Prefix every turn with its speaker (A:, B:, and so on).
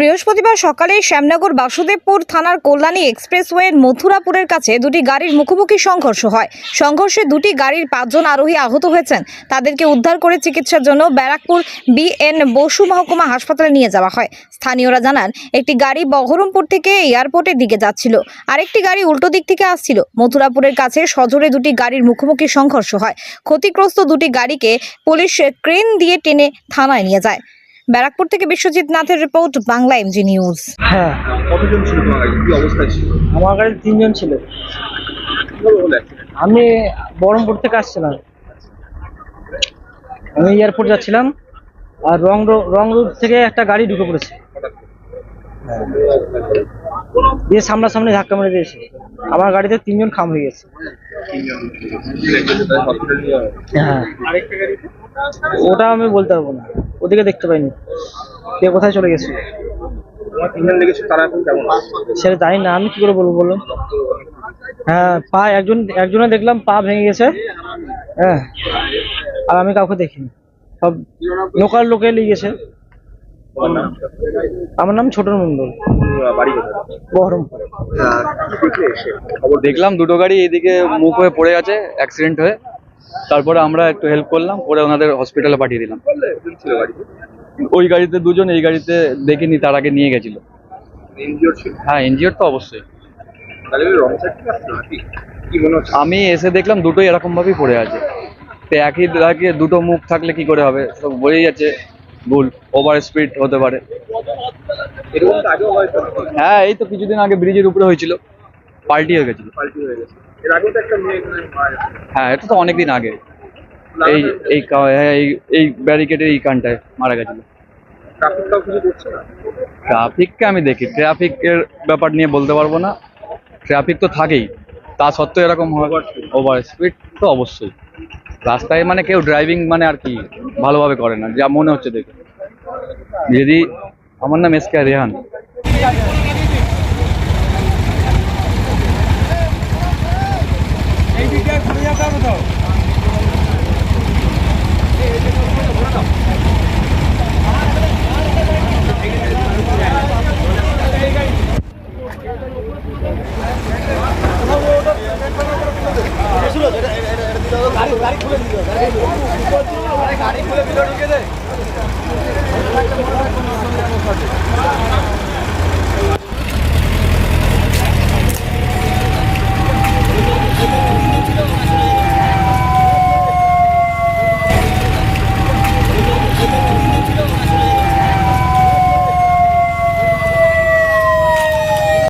A: বৃহস্পতিবার সকালে শ্যামনগর বাসুদেবপুর থানার কল্যাণী এক্সপ্রেসওয়ের মথুরাপুরের কাছে দুটি গাড়ির মুখোমুখি সংঘর্ষ হয়। সংঘর্ষে দুটি গাড়ির পাঁচজন আরোহী আহত হয়েছেন। তাদেরকে উদ্ধার করে চিকিৎসার জন্য ব্যারাকপুর বিএন বসু মহকুমা হাসপাতালে নিয়ে যাওয়া হয়। স্থানীয়রা জানান, একটি গাড়ি বহরমপুর থেকে এয়ারপোর্টের দিকে যাচ্ছিল। আরেকটি গাড়ি উল্টো দিক থেকে আসছিল। মথুরাপুরের কাছে সজোরে দুটি গাড়ির মুখোমুখি সংঘর্ষ হয়। ক্ষতিগ্রস্ত দুটি গাড়িকে পুলিশ ক্রেন দিয়ে টেনে থানায় নিয়ে যায়। ব্যারাকপুর থেকে Biswajit নাথের report Bangla M G news
B: হ্যাঁ।
C: কতজন ছিল কি অবস্থায় ছিল?
B: আমার গাড়িতে তিনজন ছিল? আমি বহরমপুর থেকে আসছিলাম। আমি এয়ারপোর্ট যাচ্ছিলাম আর রং রো- রং রুট থেকে একটা গাড়ি ঢুকে পড়েছে? দিয়ে সামনাসামনি ধাক্কা মেরে দিয়েছে। আমার গাড়িতে তিনজন খাম হয়ে গেছে।
C: হয়েছে।
B: হ্যাঁ। ওটা আমি বলতে পারব না। ওদিকে দেখতে পাইনি। কে কোথায় চলে গেছে? সেটা জানি না, আমি কি করে বলব বলুন? হ্যাঁ পা, একজন, একজনে দেখলাম, পা ভেঙে গেছে। হ্যাঁ আর আমি কাউকে দেখিনি। সব লোকাল লোকে গেছে। আমার নাম ছোটন মন্ডল বহরমপুর।
D: দেখলাম দুটো গাড়ি এদিকে মুখ হয়ে পড়ে আছে অ্যাক্সিডেন্ট হয়ে। তারপরে আমরা একটু হেল্প করলাম করে ওনাদের হসপিটালে পাঠিয়ে দিলাম। ওই গাড়িতে দুজন, এই গাড়িতে দেখিনি, তার আগে নিয়ে গেছিল। হ্যাঁ এনজিওর তো অবশ্যই। আমি এসে দেখলাম দুটোই এরকম ভাবেই পড়ে আছে। তো একই লাগে দুটো মুখ থাকলে কি করে হবে? সব বোঝাই যাচ্ছে, ভুল ওভার স্পিড হতে পারে। হ্যাঁ এই তো কিছুদিন আগে ব্রিজের উপরে হয়েছিল। পাল্টি হয়ে গেছিল।
C: পাল্টি হয়ে গেছে। এর আগেও তো একটা মেয়ে এখানে মারা গেছে।
D: হ্যাঁ এটা তো অনেকদিন আগে। এই এই কা- হ্যাঁ এই এই ব্যারিকেডের এই কানটায় মারা গেছিল।
C: ট্রাফিকটাও কিছু করছে না?
D: ট্রাফিককে আমি দেখি। ট্রাফিকের ব্যাপার নিয়ে বলতে পারব না। ট্রাফিক তো থাকেই। তা সত্ত্বেও এরকম হয়। ওভার স্পিড তো অবশ্যই। রাস্তায় মানে কেউ ড্রাইভিং মানে আর কি ভালোভাবে করে না। যা মনে হচ্ছে দেখে। যদি আমার নাম এস কে রেহান
E: গাড়ি খুলে দিল গাড়ি খুলে দিল। ঢুকে দে।